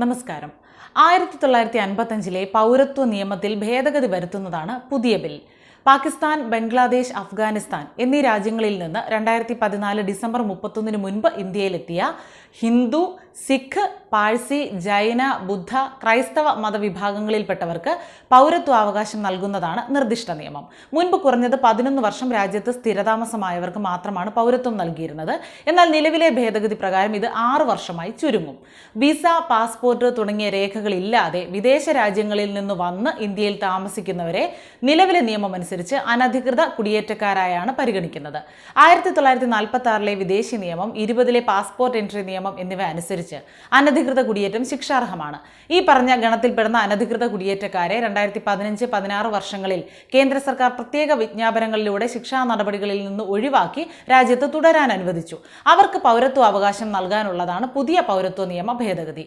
നമസ്കാരം. ആയിരത്തി തൊള്ളായിരത്തി അൻപത്തഞ്ചിലെ പൗരത്വ നിയമത്തിൽ ഭേദഗതി വരുത്തുന്നതാണ് പുതിയ ബിൽ. പാകിസ്ഥാൻ ബംഗ്ലാദേശ് അഫ്ഗാനിസ്ഥാൻ എന്നീ രാജ്യങ്ങളിൽ നിന്ന് രണ്ടായിരത്തി പതിനാല് ഡിസംബർ മുപ്പത്തൊന്നിന് മുൻപ് ഇന്ത്യയിലെത്തിയ ഹിന്ദു സിഖ് പാഴ്സി ജൈന ബുദ്ധ ക്രൈസ്തവ മതവിഭാഗങ്ങളിൽപ്പെട്ടവർക്ക് പൗരത്വാവകാശം നൽകുന്നതാണ് നിർദ്ദിഷ്ട നിയമം. മുൻപ് കുറഞ്ഞത് പതിനൊന്ന് വർഷം രാജ്യത്ത് സ്ഥിരതാമസമായവർക്ക് മാത്രമാണ് പൗരത്വം നൽകിയിരുന്നത്. എന്നാൽ നിലവിലെ ഭേദഗതി പ്രകാരം ഇത് ആറു വർഷമായി ചുരുങ്ങും. വിസ പാസ്പോർട്ട് തുടങ്ങിയ രേഖകളില്ലാതെ വിദേശ രാജ്യങ്ങളിൽ നിന്ന് വന്ന് ഇന്ത്യയിൽ താമസിക്കുന്നവരെ നിലവിലെ നിയമം അനുസരിച്ച് അനധികൃത കുടിയേറ്റക്കാരായാണ് പരിഗണിക്കുന്നത്. ആയിരത്തി തൊള്ളായിരത്തി നാൽപ്പത്തി ആറിലെ വിദേശി നിയമം ഇരുപതിലെ പാസ്പോർട്ട് എൻട്രി നിയമം എന്നിവ അനുസരിച്ച് അനധികൃത കുടിയേറ്റം ശിക്ഷാർഹമാണ്. ഈ പറഞ്ഞ ഗണത്തിൽപ്പെടുന്ന അനധികൃത കുടിയേറ്റക്കാരെ രണ്ടായിരത്തി പതിനഞ്ച് പതിനാറ് വർഷങ്ങളിൽ കേന്ദ്ര സർക്കാർ പ്രത്യേക വിജ്ഞാപനങ്ങളിലൂടെ ശിക്ഷാ നടപടികളിൽ നിന്ന് ഒഴിവാക്കി രാജ്യത്ത് തുടരാൻ അനുവദിച്ചു. അവർക്ക് പൗരത്വ അവകാശം നൽകാനുള്ളതാണ് പുതിയ പൗരത്വ നിയമ ഭേദഗതി.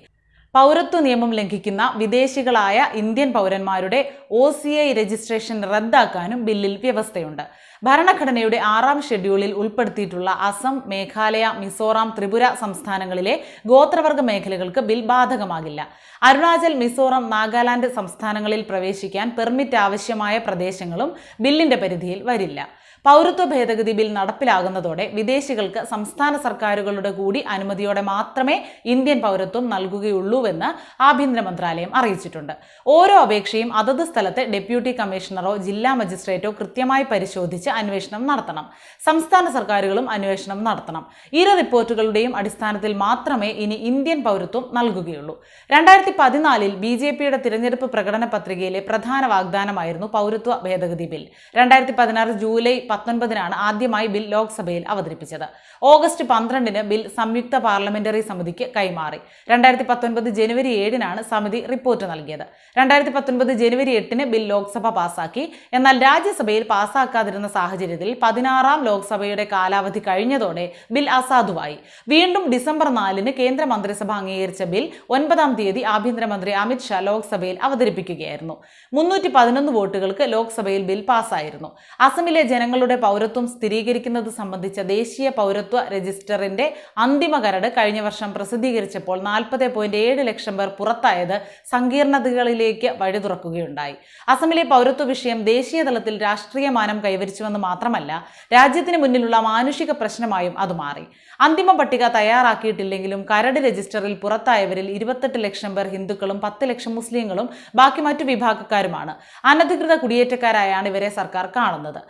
പൗരത്വ നിയമം ലംഘിക്കുന്ന വിദേശികളായ ഇന്ത്യൻ പൗരന്മാരുടെ ഒ സി ഐ രജിസ്ട്രേഷൻ റദ്ദാക്കാനും ബില്ലിൽ വ്യവസ്ഥയുണ്ട്. ഭരണഘടനയുടെ ആറാം ഷെഡ്യൂളിൽ ഉൾപ്പെടുത്തിയിട്ടുള്ള അസം മേഘാലയ മിസോറാം ത്രിപുര സംസ്ഥാനങ്ങളിലെ ഗോത്രവർഗ മേഖലകൾക്ക് ബിൽ ബാധകമാകില്ല. അരുണാചൽ മിസോറാം നാഗാലാൻഡ് സംസ്ഥാനങ്ങളിൽ പ്രവേശിക്കാൻ പെർമിറ്റ് ആവശ്യമായ പ്രദേശങ്ങളും ബില്ലിന്റെ പരിധിയിൽ വരില്ല. പൗരത്വ ഭേദഗതി ബിൽ നടപ്പിലാകുന്നതോടെ വിദേശികൾക്ക് സംസ്ഥാന സർക്കാരുകളുടെ കൂടി അനുമതിയോടെ മാത്രമേ ഇന്ത്യൻ പൗരത്വം നൽകുകയുള്ളൂവെന്ന് ആഭ്യന്തര മന്ത്രാലയം അറിയിച്ചിട്ടുണ്ട്. ഓരോ അപേക്ഷയും അതത് സ്ഥലത്തെ ഡെപ്യൂട്ടി കമ്മീഷണറോ ജില്ലാ മജിസ്ട്രേറ്റോ കൃത്യമായി പരിശോധിച്ച് അന്വേഷണം നടത്തണം. സംസ്ഥാന സർക്കാരുകളും അന്വേഷണം നടത്തണം. ഇരു റിപ്പോർട്ടുകളുടെയും അടിസ്ഥാനത്തിൽ മാത്രമേ ഇനി ഇന്ത്യൻ പൗരത്വം നൽകുകയുള്ളൂ. രണ്ടായിരത്തി പതിനാലിൽ ബി ജെ പിയുടെ തിരഞ്ഞെടുപ്പ് പ്രകടന പത്രികയിലെ പ്രധാന വാഗ്ദാനമായിരുന്നു പൗരത്വ ഭേദഗതി ബിൽ. രണ്ടായിരത്തി പതിനാറ് ജൂലൈ പത്തൊൻപതിനാണ് ആദ്യമായി ബിൽ ലോക്സഭയിൽ അവതരിപ്പിച്ചത്. ഓഗസ്റ്റ് പന്ത്രണ്ടിന് ബിൽ സംയുക്ത പാർലമെന്ററി സമിതിക്ക് കൈമാറി. രണ്ടായിരത്തി പത്തൊൻപത് ജനുവരി ഏഴിനാണ് സമിതി റിപ്പോർട്ട് നൽകിയത്. രണ്ടായിരത്തി പത്തൊൻപത് ജനുവരി എട്ടിന് ബിൽ ലോക്സഭ പാസാക്കി. എന്നാൽ രാജ്യസഭയിൽ പാസാക്കാതിരുന്ന സാഹചര്യത്തിൽ പതിനാറാം ലോക്സഭയുടെ കാലാവധി കഴിഞ്ഞതോടെ ബിൽ അസാധുവായി. വീണ്ടും ഡിസംബർ നാലിന് കേന്ദ്ര മന്ത്രിസഭ അംഗീകരിച്ച ബിൽ ഒൻപതാം തീയതി ആഭ്യന്തരമന്ത്രി അമിത് ഷാ ലോക്സഭയിൽ അവതരിപ്പിക്കുകയായിരുന്നു. മുന്നൂറ്റി പതിനൊന്ന് വോട്ടുകൾക്ക് ലോക്സഭയിൽ ബിൽ പാസ്സായിരുന്നു അസമിലെ ജനങ്ങളുടെ പൗരത്വം സ്ഥിരീകരിക്കുന്നത് സംബന്ധിച്ച ദേശീയ പൗരത്വ രജിസ്റ്ററിന്റെ അന്തിമ കരട് കഴിഞ്ഞ വർഷം പ്രസിദ്ധീകരിച്ചപ്പോൾ നാൽപ്പത് പോയിന്റ് ഏഴ് ലക്ഷം പേർ പുറത്തായത് സങ്കീർണതകളിലേക്ക് വഴി തുറക്കുകയുണ്ടായി അസമിലെ പൗരത്വ വിഷയം ദേശീയ തലത്തിൽ രാഷ്ട്രീയ മാനം കൈവരിച്ചുവെന്ന് മാത്രമല്ല രാജ്യത്തിന് മുന്നിലുള്ള മാനുഷിക പ്രശ്നമായും അത് മാറി. അന്തിമ പട്ടിക തയ്യാറാക്കിയിട്ടില്ലെങ്കിലും കരട് രജിസ്റ്ററിൽ പുറത്തായവരിൽ ഇരുപത്തെട്ട് ലക്ഷം പേർ ഹിന്ദുക്കളും പത്ത് ലക്ഷം മുസ്ലിങ്ങളും ബാക്കി മറ്റു വിഭാഗക്കാരുമാണ്. അനധികൃത കുടിയേറ്റക്കാരായാണ് ഇവരെ സർക്കാർ കാണുന്നത്.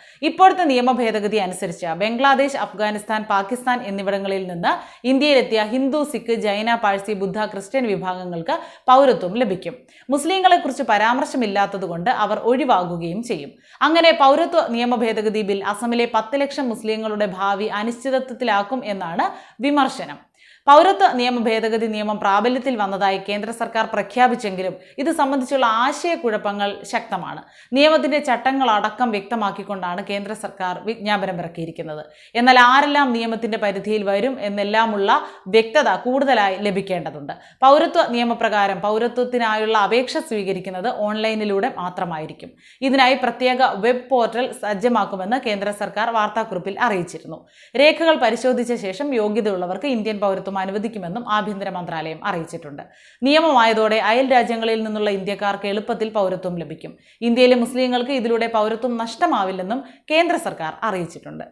ഇപ്പോഴത്തെ നിയമ ഭേദഗതി അനുസരിച്ച് ബംഗ്ലാദേശ് അഫ്ഗാനിസ്ഥാൻ പാകിസ്ഥാൻ എന്നിവിടങ്ങളിൽ നിന്ന് ഇന്ത്യയിലെത്തിയ ഹിന്ദു സിഖ് ജൈന പാഴ്സി ബുദ്ധ ക്രിസ്ത്യൻ വിഭാഗങ്ങൾക്ക് പൗരത്വം ലഭിക്കും. മുസ്ലിങ്ങളെക്കുറിച്ച് പരാമർശമില്ലാത്തതുകൊണ്ട് അവർ ഒഴിവാകുകയും ചെയ്യും. അങ്ങനെ പൗരത്വ നിയമ ഭേദഗതി ബിൽ അസമിലെ പത്ത് ലക്ഷം മുസ്ലിങ്ങളുടെ ഭാവി അനിശ്ചിതത്വത്തിലാക്കും എന്നാണ് വിമർശനം. പൗരത്വ നിയമ ഭേദഗതി നിയമം പ്രാബല്യത്തിൽ വന്നതായി കേന്ദ്ര സർക്കാർ പ്രഖ്യാപിച്ചെങ്കിലും ഇത് സംബന്ധിച്ചുള്ള ആശയക്കുഴപ്പങ്ങൾ ശക്തമാണ്. നിയമത്തിന്റെ ചട്ടങ്ങൾ അടക്കം വ്യക്തമാക്കിക്കൊണ്ടാണ് കേന്ദ്ര സർക്കാർ വിജ്ഞാപനം ഇറക്കിയിരിക്കുന്നത്. എന്നാൽ ആരെല്ലാം നിയമത്തിന്റെ പരിധിയിൽ വരും എന്നെല്ലാമുള്ള വ്യക്തത കൂടുതലായി ലഭിക്കേണ്ടതുണ്ട്. പൗരത്വ നിയമപ്രകാരം പൗരത്വത്തിനായുള്ള അപേക്ഷ സ്വീകരിക്കുന്നത് ഓൺലൈനിലൂടെ മാത്രമായിരിക്കും. ഇതിനായി പ്രത്യേക വെബ് പോർട്ടൽ സജ്ജമാക്കുമെന്ന് കേന്ദ്ര സർക്കാർ വാർത്താക്കുറിപ്പിൽ അറിയിച്ചിരുന്നു. രേഖകൾ പരിശോധിച്ച ശേഷം യോഗ്യതയുള്ളവർക്ക് ഇന്ത്യൻ പൗരത്വം അനുവദിക്കുമെന്നും ആഭ്യന്തര മന്ത്രാലയം അറിയിച്ചിട്ടുണ്ട്. നിയമമായതോടെ അയൽ രാജ്യങ്ങളിൽ നിന്നുള്ള ഇന്ത്യക്കാർക്ക് എളുപ്പത്തിൽ പൗരത്വം ലഭിക്കും. ഇന്ത്യയിലെ മുസ്ലിങ്ങൾക്ക് ഇതിലൂടെ പൗരത്വം നഷ്ടമാവില്ലെന്നും കേന്ദ്ര സർക്കാർ അറിയിച്ചിട്ടുണ്ട്.